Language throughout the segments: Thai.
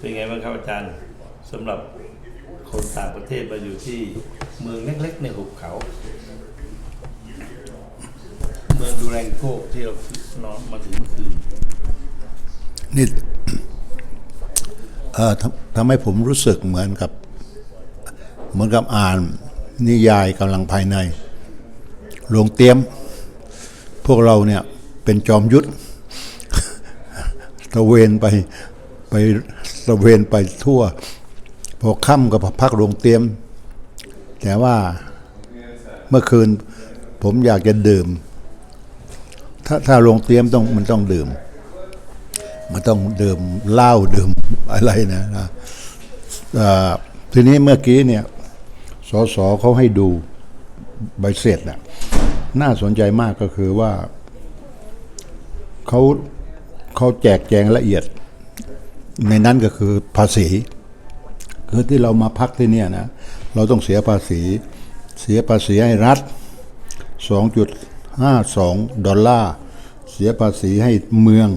เป็นไงบ้างครับอาจารย์สำหรับคนต่างประเทศมาอยู่ที่เมืองเล็กๆในหุบเขา เมืองดูแรงโกที่เรานอนมาถึงเมื่อคืนนี่เอ่อทำทำให้ผมรู้สึกเหมือนกับ เหมือนกับอ่านนิยายกำลังภายในโรงเตรียม พวกเราเนี่ยเป็นจอมยุทธ ตะเวนไปไป ตะเวนไปทั่ว พอค่ำก็พักโรงเตรียม แต่ว่าเมื่อคืนผมอยากจะดื่ม ถ้าถ้าโรงเตรียมต้องมันต้องดื่ม มันต้องดื่มเหล้าดื่มอะไรนะนะทีนี้เมื่อกี้เนี่ยสสเขาให้ดูใบเสร็จน่ะน่าสนใจมากก็คือว่าเขาเขาแจกแจงละเอียด ในนั้นก็คือภาษี คือที่เรามาพักที่เนี่ยนะ เราต้องเสียภาษี เสียภาษีให้รัฐ 2.52 ดอลลาร์ เสียภาษีให้เมือง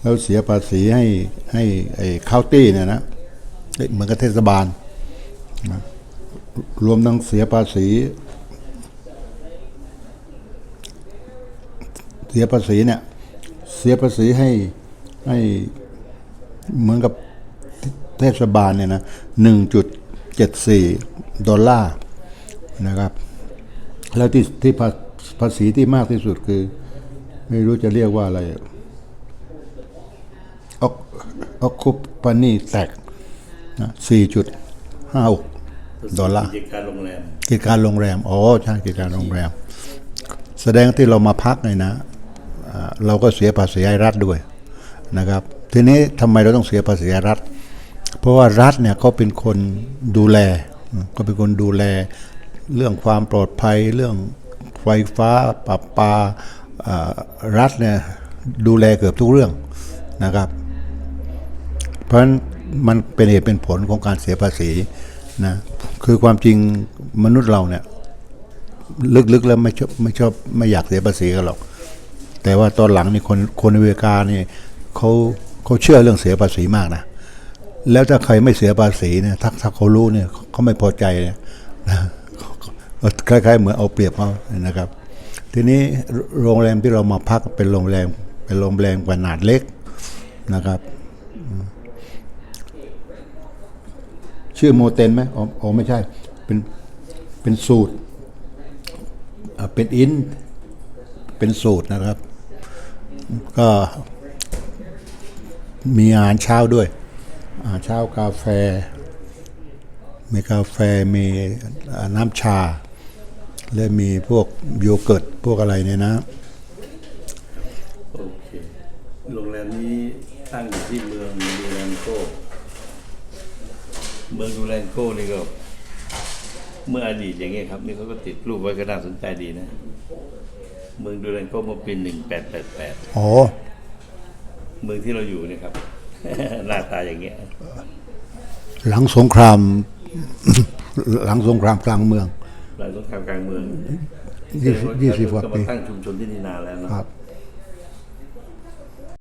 แล้วเสียภาษีให้ให้ไอ้คาวตี้เนี่ยนะเอ้เหมือนกับเทศบาลนะรวมทั้งเสียภาษี เสียภาษีเนี่ย เสียภาษีให้ให้ เหมือนกับเทศบาลเนี่ยนะหนึ่งจุดเจ็ดสี่ดอลลาร์นะครับ แล้วที่ที่ภาภาษีที่มากที่สุดคือ ไม่รู้จะเรียกว่าอะไรออกออกคุปปานีแตกนะสี่จุดห้าหกดอลลาร์กิจการโรงแรมกิจการโรงแรม อ๋อ ใช่ กิจการโรงแรม แสดงที่เรามาพักเลยนะอ่าเราก็เสียภาษีให้รัฐด้วย นะครับ ทีนี้ทำไมเราต้องเสียภาษีรัฐ เพราะว่ารัฐเนี่ยเขาเป็นคนดูแลก็เป็นคนดูแล เรื่องความปลอดภัยเรื่องไฟฟ้าปรับปารัฐเนี่ยดูแลเกือบทุกเรื่องนะครับ เพราะฉะนั้นมันเป็นเหตุเป็นผลของการเสียภาษีนะคือความจริงมนุษย์เราเนี่ยลึกๆแล้วไม่ชอบไม่ชอบไม่อยากเสียภาษีกันหรอก แต่ว่าตอนหลังนี่คนคนอเมริกานี่ เขาเขาเชื่อเรื่องเสียภาษีมากนะแล้วถ้าใครไม่เสียภาษีเนี่ยถ้าถ้าเขารู้เนี่ยเขาไม่พอใจนะคล้ายๆเหมือนเอาเปรียบเขานะครับ ทีนี้โรงแรมที่เรามาพักเป็นโรงแรมเป็นโรงแรมขนาดเล็กนะครับชื่อโมเตนไหมอ๋อไม่ใช่ เป็น เป็นสูตร เป็นอิน เป็นสูตรนะครับ ก็ มีอาหารเช้าด้วย อาหารเช้ากาแฟ มีกาแฟมีอ่าน้ำชา และมีพวกโยเกิร์ตพวกอะไรเนี่ยนะ โอเค โรงแรมนี้ตั้งอยู่ที่เมืองดูแลนโกเมืองดูแลนโกนี่ก็ เมื่ออดีตอย่างเงี้ยครับ นี่เขาก็ติดรูปไว้ก็น่าสนใจดีนะ เมืองดูแลนโกเมื่อปีหนึ่งแปดแปดแปด อ๋อ เมืองที่เราอยู่เนี่ยครับ หน้าตาอย่างเงี้ยหลังสงคราม หลังสงครามกลางเมืองหลังสงครามกลางเมืองยี่สิบยี่สิบกว่าก็ปีมาตั้งชุมชนที่นี่นานแล้วนะครับ